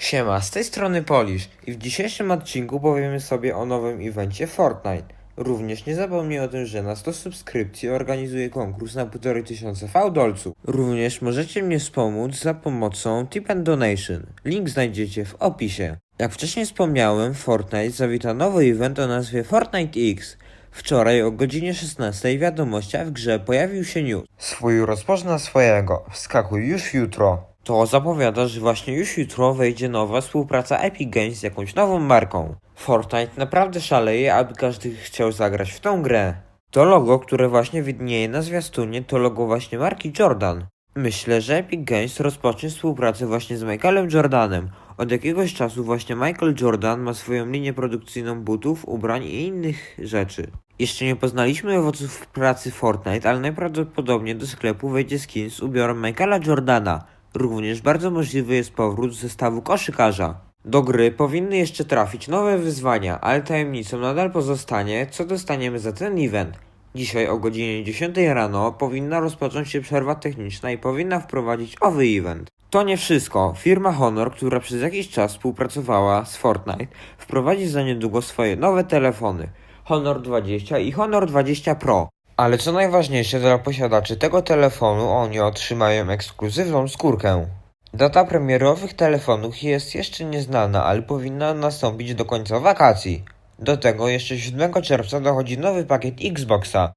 Siema, z tej strony Polish i w dzisiejszym odcinku powiemy sobie o nowym evencie Fortnite. Również nie zapomnij o tym, że na 100 subskrypcji organizuję konkurs na 1,5 tysiąca fałdolców. Również możecie mnie wspomóc za pomocą Tip and Donation. Link znajdziecie w opisie. Jak wcześniej wspomniałem, Fortnite zawita nowy event o nazwie Fortnite X. Wczoraj o godzinie 16 w wiadomościach w grze pojawił się news. Swój rozpozna swojego. Wskakuj już jutro. To zapowiada, że właśnie już jutro wejdzie nowa współpraca Epic Games z jakąś nową marką. Fortnite naprawdę szaleje, aby każdy chciał zagrać w tą grę. To logo, które właśnie widnieje na zwiastunie, to logo właśnie marki Jordan. Myślę, że Epic Games rozpocznie współpracę właśnie z Michaelem Jordanem. Od jakiegoś czasu właśnie Michael Jordan ma swoją linię produkcyjną butów, ubrań i innych rzeczy. Jeszcze nie poznaliśmy owoców pracy Fortnite, ale najprawdopodobniej do sklepu wejdzie skin z ubiorem Michaela Jordana. Również bardzo możliwy jest powrót zestawu koszykarza. Do gry powinny jeszcze trafić nowe wyzwania, ale tajemnicą nadal pozostanie, co dostaniemy za ten event. Dzisiaj o godzinie 10 rano powinna rozpocząć się przerwa techniczna i powinna wprowadzić owy event. To nie wszystko. Firma Honor, która przez jakiś czas współpracowała z Fortnite, wprowadzi za niedługo swoje nowe telefony Honor 20 i Honor 20 Pro. Ale co najważniejsze dla posiadaczy tego telefonu, oni otrzymają ekskluzywną skórkę. Data premiery owych telefonów jest jeszcze nieznana, ale powinna nastąpić do końca wakacji. Do tego jeszcze 7 czerwca dochodzi nowy pakiet Xboxa.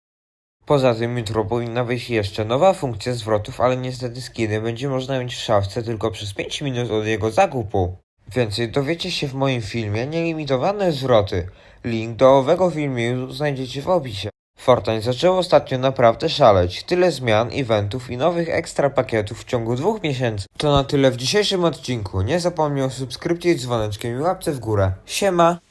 Poza tym jutro powinna wyjść jeszcze nowa funkcja zwrotów, ale niestety skiny będzie można mieć w szafce tylko przez 5 minut od jego zakupu. Więcej dowiecie się w moim filmie Nielimitowane zwroty. Link do owego filmu znajdziecie w opisie. Fortnite zaczęło ostatnio naprawdę szaleć. Tyle zmian, eventów i nowych ekstra pakietów w ciągu dwóch miesięcy. To na tyle w dzisiejszym odcinku. Nie zapomnij o subskrypcji dzwoneczkiem i łapce w górę. Siema!